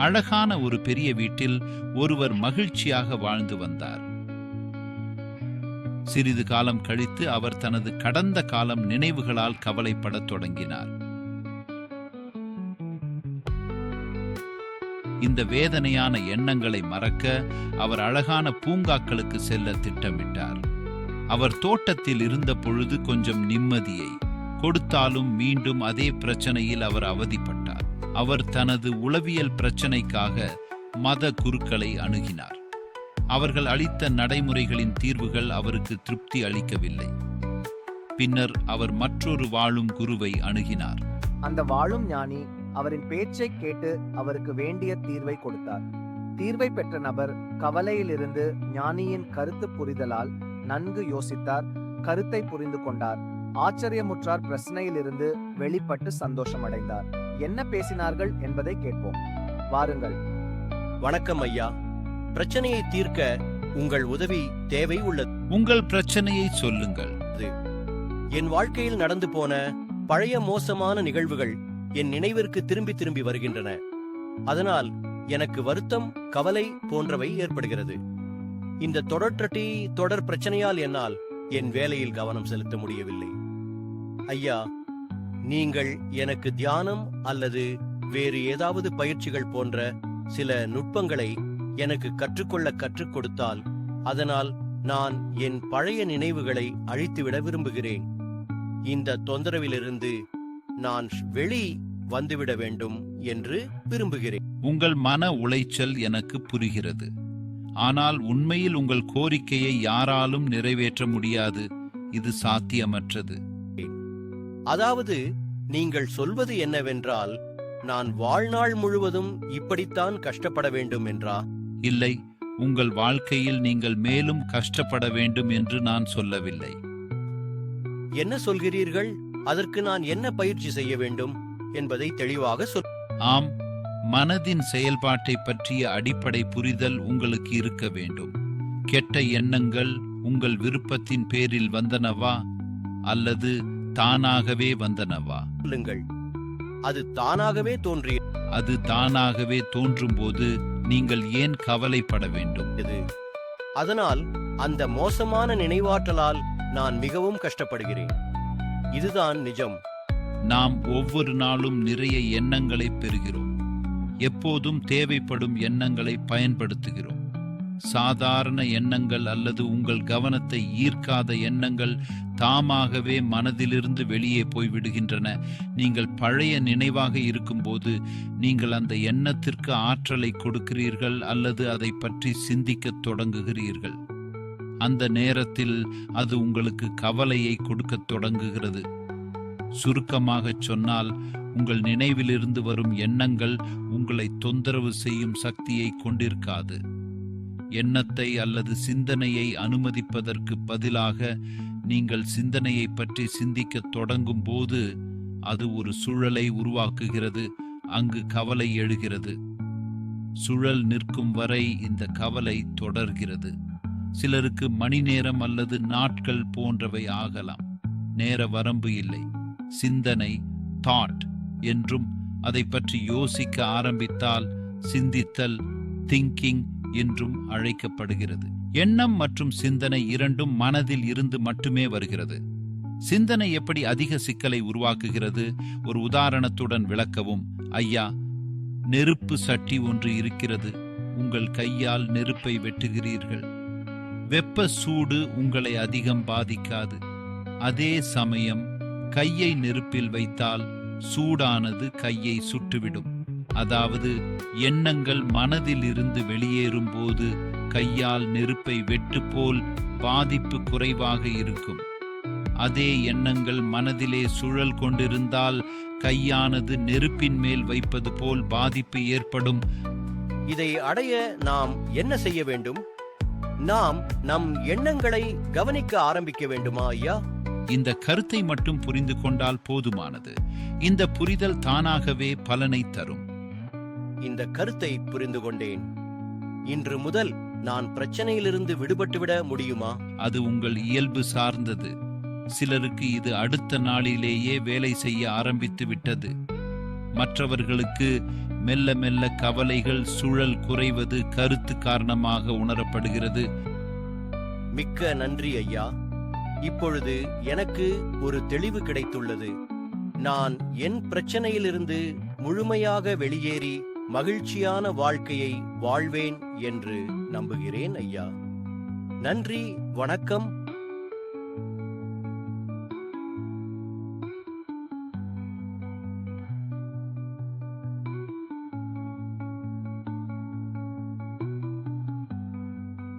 அழகான ஒரு பெரிய வீட்டில் ஒருவர் மகிழ்ச்சியாக வாழ்ந்து வந்தார். சிறிது காலம் கழித்து அவர் தனது கடந்த காலம் நினைவுகளால் கவலைப்படத் தொடங்கினார். இந்த வேதனையான எண்ணங்களை மறக்க அவர் அழகான பூங்காக்களுக்கு செல்ல திட்டமிட்டார். அவர் தோட்டத்தில் இருந்த பொழுது கொஞ்சம் நிம்மதியை கொடுத்தாலும் மீண்டும் அதே பிரச்சனையில் அவர் அவதிப்பட்டார். அவர் தனது உளவியல் பிரச்சினைக்காக மத குருக்களை அணுகினார். அவர்கள் அளித்த நடைமுறைகளின் தீர்வுகள் அவருக்கு திருப்தி அளிக்கவில்லை. பின்னர் அவர் மற்றொரு வாழும் குருவை அணுகினார். அந்த வாழும் ஞானி அவரின் பேச்சை கேட்டு அவருக்கு வேண்டிய தீர்வை கொடுத்தார். தீர்வை பெற்ற நபர் கவலையிலிருந்து ஞானியின் கருத்து புரிதலால் நன்கு யோசித்தார் கருத்தை புரிந்து கொண்டார் ஆச்சரியமுற்றார் பிரச்சனையிலிருந்து வெளிப்பட்டு சந்தோஷமடைந்தார். என்ன பேசினார்கள் என்பதை கேட்போம். வாருங்கள். வணக்கம் ஐயா. பிரச்சனையை தீர்க்க உங்கள் உதவி தேவை உள்ளது. உங்கள் பிரச்சனையை சொல்லுங்கள். என் வாழ்க்கையில் நடந்து போன பழைய மோசமான நிகழ்வுகள் என் நினைவிற்கு திரும்பி திரும்பி வருகின்றன. அதனால் எனக்கு வருத்தம் கவலை போன்றவை ஏற்படுகிறது. இந்த தொடர்றட்டி தொடர் பிரச்சனையால் என்னால் என் வேலையில் கவனம் செலுத்த முடியவில்லை. ஐயா நீங்கள் எனக்கு தியானம் அல்லது வேறு ஏதாவது பயிற்சிகள் போன்ற சில நுட்பங்களை எனக்கு கற்றுக்கொள்ள கற்றுக் கொடுத்தால் அதனால் நான் என் பழைய நினைவுகளை அழித்துவிட விரும்புகிறேன். இந்த தொந்தரவிலிருந்து நான் வெளி வந்துவிட வேண்டும் என்று விரும்புகிறேன். உங்கள் மன உளைச்சல் எனக்கு புரிகிறது. ஆனால் உண்மையில் உங்கள் கோரிக்கையை யாராலும் நிறைவேற்ற முடியாது. இது சாத்தியமற்றது. அதாவது நீங்கள் சொல்வது என்னவென்றால் நான் வாழ்நாள் முழுவதும் இப்படித்தான் கஷ்டப்பட வேண்டும் என்றா? இல்லை உங்கள் வாழ்க்கையில் நீங்கள் மேலும் கஷ்டப்பட வேண்டும் என்று நான் சொல்லவில்லை. என்ன சொல்கிறீர்கள்? அதற்கு நான் என்ன பயிற்சி செய்ய வேண்டும்? என்பதை தெளிவாக சொல். ஆம் மனதின் செயல்பாட்டை பற்றிய அடிப்படை புரிதல் உங்களுக்கு இருக்க வேண்டும். கெட்ட எண்ணங்கள் உங்கள் விருப்பத்தின் பேரில் வந்தனவா? அல்லது தானாகவே வந்தனவா? சொல்லுங்கள். அது தானாகவே தோன்றியது அது தானாகவே தோன்றும்போது நீங்கள் ஏன் கவலைப்பட வேண்டும்? அதனால் அந்த மோசமான நினைவாற்றலால் நான் மிகவும் கஷ்டப்படுகிறேன். இதுதான் நிஜம். நாம் ஒவ்வொரு நாளும் நிறைய எண்ணங்களை பெறுகிறோம். எப்போதும் தேவைப்படும் எண்ணங்களை பயன்படுத்துகிறோம். சாதாரண எண்ணங்கள் அல்லது உங்கள் கவனத்தை ஈர்க்காத எண்ணங்கள் தாமாகவே மனதிலிருந்து வெளியே போய்விடுகின்றன. நீங்கள் பழைய நினைவாக இருக்கும்போது நீங்கள் அந்த எண்ணத்திற்கு ஆற்றலை கொடுக்கிறீர்கள் அல்லது அதை பற்றி சிந்திக்கத் தொடங்குகிறீர்கள். அந்த நேரத்தில் அது உங்களுக்கு கவலையை கொடுக்கத் தொடங்குகிறது. சுருக்கமாகச் சொன்னால் உங்கள் நினைவிலிருந்து வரும் எண்ணங்கள் உங்களை தொந்தரவு செய்யும் சக்தியை கொண்டிருக்காது. எண்ணத்தை அல்லது சிந்தனையை அனுமதிப்பதற்கு பதிலாக நீங்கள் சிந்தனையை பற்றி சிந்திக்கத் தொடங்கும் போது அது ஒரு சுழலை உருவாக்குகிறது அங்கு கவலை எழுகிறது. சுழல் நிற்கும் வரை இந்த கவலை தொடர்கிறது. சிலருக்கு மணி நேரம் அல்லது நாட்கள் போன்றவை ஆகலாம். நேர வரம்பு இல்லை. சிந்தனை தாட் என்றும் அதை பற்றி யோசிக்க ஆரம்பித்தால் சிந்தித்தல் திங்கிங் என்றும் அழைக்கப்படுகிறது. எண்ணம் மற்றும் சிந்தனை இரண்டும் மனதில் இருந்து மட்டுமே வருகிறது. சிந்தனை எப்படி அதிக சிக்கலை உருவாக்குகிறது? ஒரு உதாரணத்துடன் விளக்கவும். ஐயா நெருப்பு சட்டி ஒன்று இருக்கிறது. உங்கள் கையால் நெருப்பை வெட்டுகிறீர்கள். வெப்ப சூடு உங்களை அதிகம் பாதிக்காது. அதே சமயம் கையை நெருப்பில் வைத்தால் சூடானது கையை சுட்டுவிடும். அதாவது எண்ணங்கள் மனதில் இருந்து வெளியேறும் போது கையால் நெருப்பை வெட்டு போல் பாதிப்பு குறைவாக இருக்கும். அதே எண்ணங்கள் மனதிலே சுழல் கொண்டிருந்தால் கையானது நெருப்பின் மேல் வைப்பது போல் பாதிப்பு ஏற்படும். இதை அடைய நாம் என்ன செய்ய வேண்டும்? நாம் நம் எண்ணங்களை கவனிக்க ஆரம்பிக்க வேண்டுமா ஐயா? இந்த கருத்தை மட்டும் புரிந்து கொண்டால் போதுமானது. இந்த புரிதல் தானாகவே பலனை தரும். இந்த கருத்தை புரிந்து கொண்டேன் இன்று முதல் நான் பிரச்சனையிலிருந்து விடுபட்டுவிட முடியுமா? அது உங்கள் இயல்பு சார்ந்தது. சிலருக்கு இது அடுத்த நாளிலேயே வேலை செய்ய ஆரம்பித்து விட்டது. மற்றவர்களுக்கு மெல்ல மெல்ல கவலைகள் சுழல் குறைவது கருத்து காரணமாக உணரப்படுகிறது. மிக்க நன்றி ஐயா. இப்பொழுது எனக்கு ஒரு தெளிவு கிடைத்துள்ளது. நான் என் பிரச்சனையிலிருந்து முழுமையாக வெளியேறி மகிழ்ச்சியான வாழ்க்கையை வாழ்வேன் என்று நம்புகிறேன் ஐயா. நன்றி வணக்கம்.